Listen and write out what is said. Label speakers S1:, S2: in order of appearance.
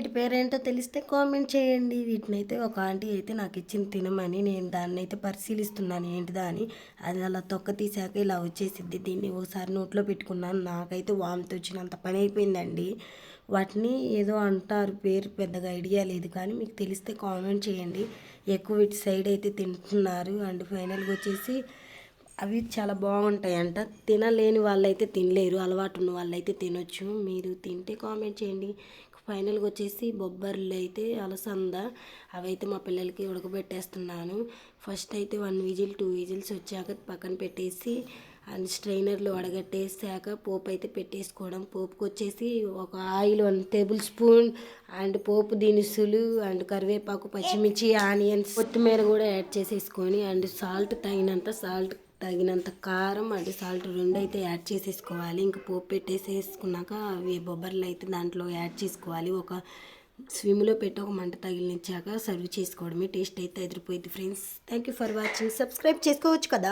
S1: వీటి పేరేంటో తెలిస్తే కామెంట్ చేయండి. వీటిని అయితే ఒక ఆంటీ అయితే నాకు ఇచ్చింది తినమని నేను దాన్ని అయితే పరిశీలిస్తున్నాను ఏంటిదా అని. అది అలా తొక్క తీసాక ఇలా వచ్చేసిద్ది. దీన్ని ఒకసారి నోట్లో పెట్టుకున్నాను. నాకైతే వామితో వచ్చినంత పని అయిపోయిందండి. వాటిని ఏదో అంటారు పేరు పెద్దగా ఐడియా లేదు కానీ మీకు తెలిస్తే కామెంట్ చేయండి. ఎక్కువ వీటి సైడ్ అయితే తింటున్నారు. అండ్ ఫైనల్గా వచ్చేసి అవి చాలా బాగుంటాయంట. తినలేని వాళ్ళైతే తినలేరు. అలవాటు ఉన్న వాళ్ళైతే తినొచ్చు. మీరు తింటే కామెంట్ చేయండి. ఫైనల్గా వచ్చేసి బొబ్బర్లు అయితే అలసంద అవైతే మా పిల్లలకి ఉడకబెట్టేస్తున్నాను. ఫస్ట్ అయితే వన్ విజిల్ టూ విజిల్స్ వచ్చాక పక్కన పెట్టేసి అండ్ స్ట్రైనర్లో వడగట్టేసాక పోపు అయితే పెట్టేసుకోవడం. పోపుకి వచ్చేసి ఒక oil one table spoon and పోపు దినుసులు అండ్ కరివేపాకు పచ్చిమిర్చి ఆనియన్స్ కొత్తిమీర కూడా యాడ్ చేసేసుకొని అండ్ సాల్ట్ తగినంత సాల్ట్ తగినంత కారం అటు సాల్ట్ రెండు అయితే యాడ్ చేసేసుకోవాలి. ఇంకా పోపు పెట్టేసేసుకున్నాక అవి బొబ్బర్లు అయితే దాంట్లో యాడ్ చేసుకోవాలి. ఒక స్విమ్లో పెట్టి ఒక మంట తగిలించాక సర్వ్ చేసుకోవడమే. టేస్ట్ అయితే ఎదిరిపోయింది friends. Thank you for watching subscribe చేసుకోవచ్చు కదా?